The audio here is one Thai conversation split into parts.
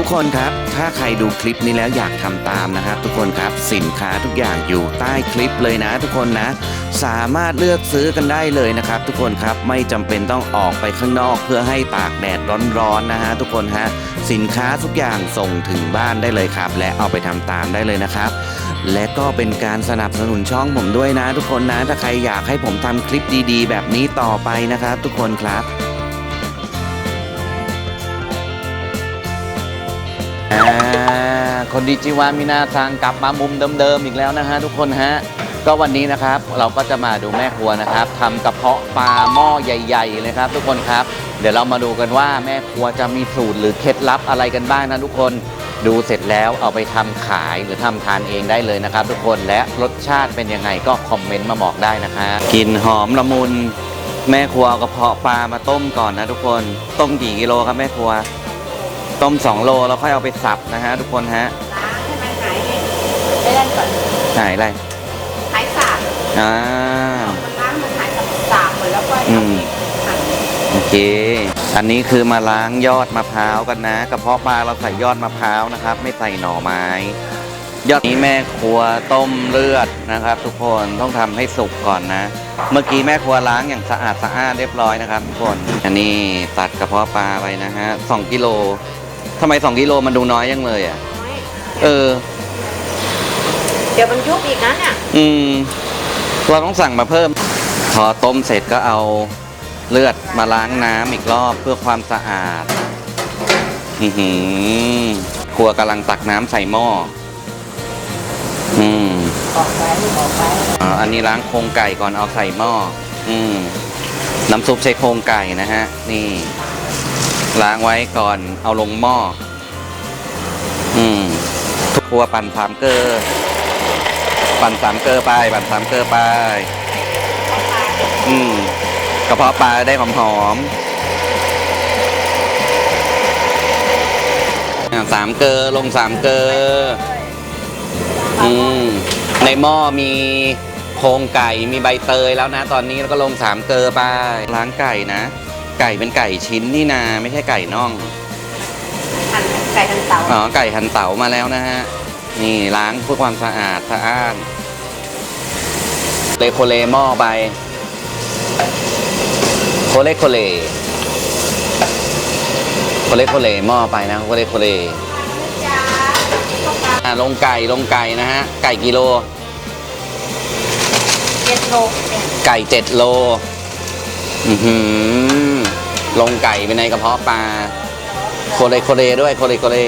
ทุกคนครับ ถ้าใครดูคลิปนี้แล้วอยากทำตามนะครับ ทุกคนครับสินค้าทุกอย่างอยู่ใต้คลิปเลยนะ ทุกคนนะ สามารถเลือกซื้อกันได้เลยนะครับ ทุกคนครับไม่จำเป็นต้องออกไปข้างนอก เพื่อให้ตากแดดร้อนๆนะฮะทุกคนฮะสินค้าทุกอย่างส่งถึงบ้านได้เลยครับ และเอาไปทำตามได้เลยนะครับ และก็เป็นการสนับสนุนช่องผมด้วยนะ ทุกคนนะถ้าใครอยากให้ผมทำคลิปดี ๆ แบบนี้ต่อไปนะครับ ทุกคนครับ คนดีจิวามินาซังกลับมามุมเดิมๆอีกแล้วนะฮะทุกคนฮะก็วันนี้นะครับเราก็จะมาดูแม่ครัวนะครับทำกระเพาะปลาหม้อใหญ่ ๆ เลยครับ ทุกคนครับ เดี๋ยวเรามาดูกันว่าแม่ครัวจะมีสูตรหรือเคล็ดลับอะไรกันบ้างนะทุกคนดูเสร็จแล้วเอาไปทำขายหรือทำทานเองได้เลยนะครับ ทุกคนและรสชาติเป็นยังไงก็คอมเมนต์มาบอกได้นะครับกลิ่นหอมละมุนแม่ครัวกระเพาะปลามาต้มก่อนนะทุกคน ต้มกี่กิโลครับแม่ครัว ต้ม 2 โลแล้วค่อยเอาไปสับนะฮะทุกคนฮะล้างให้มันหายเนี่ยไปเล่นก่อนหายอะไรหายสาบอ่ามันล้างมันหายสาบหมดแล้วก็อืเอามไปหั่นโอเค อันนี้คือมาล้างยอดมะพร้าวกันนะกระเพาะปลาเราใส่ยอดมะพร้าวนะครับ ไม่ใส่หน่อไม้ ยอดนี้แม่ครัวต้มเลือดนะครับ ทุกคนต้องทำให้สุกก่อนนะ เมื่อกี้แม่ครัวล้างอย่างสะอาดสะอาดเรียบร้อยนะครับทุกคน อันนี้ตัดกระเพาะปลาไปนะฮะสองกิโล ทำไมสองกิโลมันดูน้อยยังเลยอะน้อยเออ เดี๋ยวมันยุบอีกนะเนี่ยอืม เราต้องสั่งมาเพิ่ม พอต้มเสร็จก็เอาเลือดมาล้างน้ำอีกรอบเพื่อความสะอาดอือหือครัวกำลังตักน้ำใส่หม้อ อืม ออกไปออกไปอ่าอันนี้ล้างโครงไก่ก่อนเอาใส่หม้อ อืม น้ำซุปใช้โครงไก่นะฮะ นี่ ล้างไว้ก่อนเอาลงหม้อ อืมทุกครัวปั่นสามเกลอปั่นสามเกลอไป ปั่นสามเกลอไป อืมกระเพาะปลาได้หอมหอมสามเกลอลงสามเกลออืมในหม้อมีโครงไก่มีใบเตยแล้วนะ ตอนนี้แล้วก็ลงสามเกลอไปล้างไก่นะ ไก่เป็นไก่ชิ้นนี่นาไม่ใช่ไก่น่อง หั่นไก่ทันเตาอ๋อไก่หันเต๋ามาแล้วนะฮะ นี่ล้างเพื่อความสะอาดสะอ้านเลโคเลหม้อไป โคเลโคเล โคเลโคเลหม้อไปนะโคเลโคเลอะลงไก่ลงไก่นะฮะ ไก่กิโล เจ็ดโลเนี่ยไก่เจ็ดโล อือหือ ลงไก่ไปในกระเพาะปลาโคเลโคเลด้วยโคเลโคเล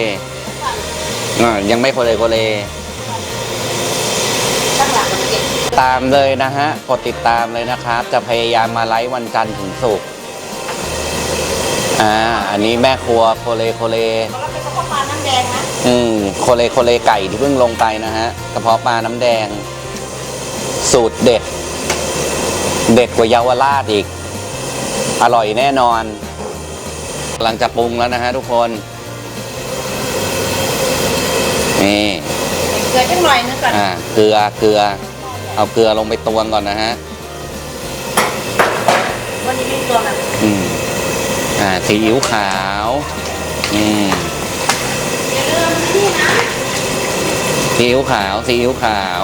อ่ายังไม่โคเลโคเลตั้งหลักมันเจ็ดตามเลยนะฮะ กดติดตามเลยนะครับ จะพยายามมาไลฟ์วันจันทร์ถึงศุกร์อ่า อันนี้แม่ครัวโคเลโคเลเขาก็เป็นกระเพาะปลาน้ำแดงนะอืมโคเลโคเลไก่ที่เพิ่งลงไปนะฮะ กระเพาะปลาน้ำแดง สูตรเด็ด เด็ดกว่าเยาวราชอีก อร่อยแน่นอนกำลังจะปรุงแล้วนะฮะทุกคน นี่ เกลือจังหน่อยนึงก่อนอ่าเกลือเกลือ เอาเกลือลงไปตวงก่อนนะฮะ วันนี้ไม่ตัวมันอืม อ่าซีอิ๊วขาว อืมอย่าลืมนี่นะซีอิ๊วขาวซีอิ๊วขาว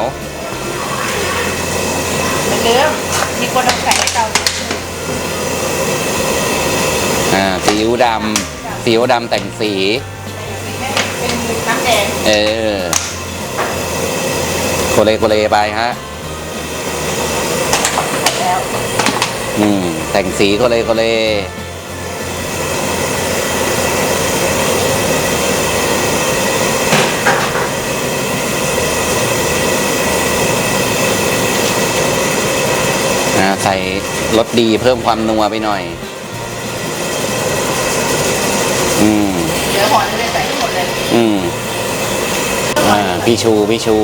อย่าลืมมีคนเอาไก่ให้เตา อ่าซีอิ๊วดำซีอิ๊วดำแต่งสี เป็นน้ำแดงเออโคเลโคเลไปฮะ แล้วอืม แต่งสีโคเลโคเลอ่าใส่รสดีเพิ่มความนัวไปหน่อย อืมเดี๋ยวห่อเลยใส่ให้หมดเลยอืมอ่าพี่ชูพี่ชู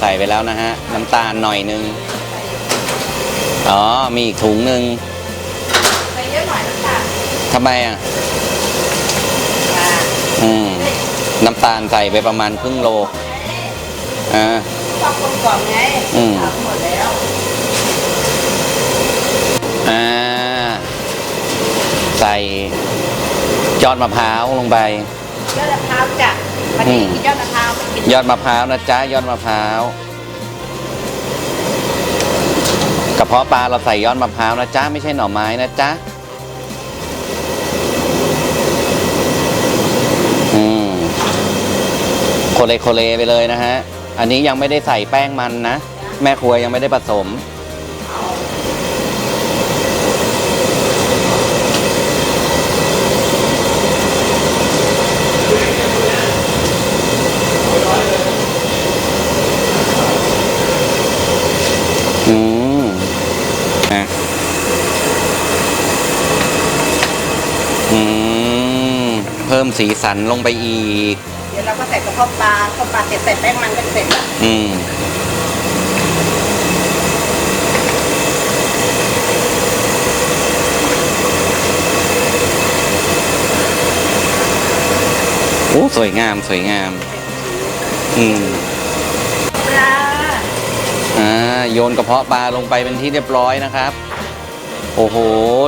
ใส่ไปแล้วนะฮะ น้ำตาลหน่อยนึง อ๋อ มีอีกถุงหนึ่งใส่เยอะหน่อยน้ำตาลทำไมอะ อ่าอืม น้ำตาลใส่ไปประมาณครึ่งโล อ่า ชอบคนกล่อมไงอืมทำหมดแล้ว อ่า ใส่ยอดมะพร้าวลงไป ยอดมะพร้าวจ้ะวันนี้อืมกินยอดมะพร้าวไม่กินยอดมะพร้าวนะจ๊ะยอดมะพร้าวกระเพาะปลาเราใส่ยอดมะพร้าวนะจ๊ะไม่ใช่หน่อไม้นะจ๊ะอืมโคเลโคเลไปเลยนะฮะ อันนี้ยังไม่ได้ใส่แป้งมันนะ แม่ครัวยังไม่ได้ผสม อืมอะอืม เพิ่มสีสันลงไปอีก เดี๋ยวเราก็ใส่กระเพาะปลากระเพาะปลาเสร็จใส่แป้งมันก็เสร็จละอืม โอ้ สวยงาม สวยงาม อืม ปลา อ่า โยนกระเพาะปลาลงไปเป็นที่เรียบร้อยนะครับ โอ้โห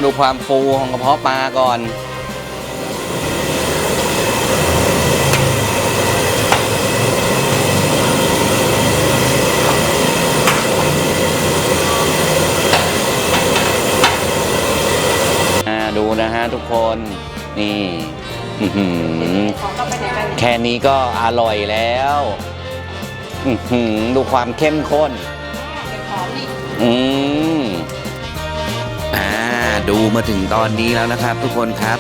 ดูความฟูของกระเพาะปลาก่อนดูนะฮะทุกคนนี่แค่นี้ก็อร่อยแล้ว ดูความเข้มข้น อืมอ่าดูมาถึงตอนนี้แล้วนะครับ ทุกคนครับ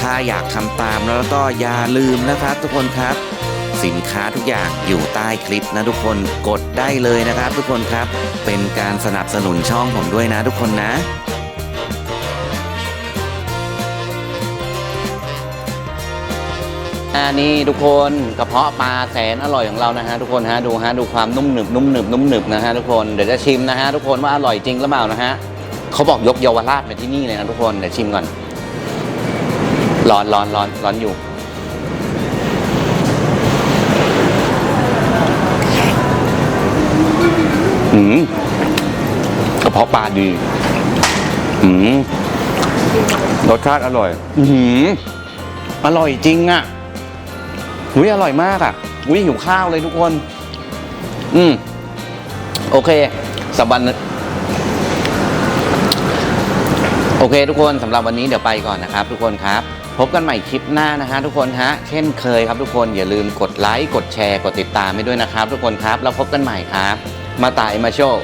ถ้าอยากทำตามแล้วก็อย่าลืมนะครับ ทุกคนครับ สินค้าทุกอย่างอยู่ใต้คลิปนะทุกคนกดได้เลยนะครับ ทุกคนครับ เป็นการสนับสนุนช่องผมด้วยนะทุกคนนะ นนี้ทุกคนกระเพาะปลาแสนอร่อยของเรานะฮะทุกคนฮะดูฮะดูความนุ่มหนึบนุ่มหนึบนุ่มหนึบนะฮะทุกคนเดี๋ยวจะชิมนะฮะทุกคนว่าอร่อยจริงหรือเปล่านะฮะเขาบอกยกเยาวราชมาที่นี่เลยนะทุกคนเดี๋ยวชิมก่อนร้อนร้อนร้อนร้อนอยู่ืมกระเพาะปลาดีอืมรสชาติอร่อย อืมอร่อยจริงอะ อุ้ยอร่อยมากอะอุ้ยหิวข้าวเลยทุกคน อืม โอเคสำหรับโอเค ทุกคนสำหรับวันนี้เดี๋ยวไปก่อนนะครับ ทุกคนครับ พบกันใหม่คลิปหน้านะฮะทุกคนฮะเช่นเคยครับทุกคนอย่าลืมกดไลค์กดแชร์กดติดตามให้ด้วยนะครับ ทุกคนครับ แล้วพบกันใหม่ครับ มาตายมาโชว์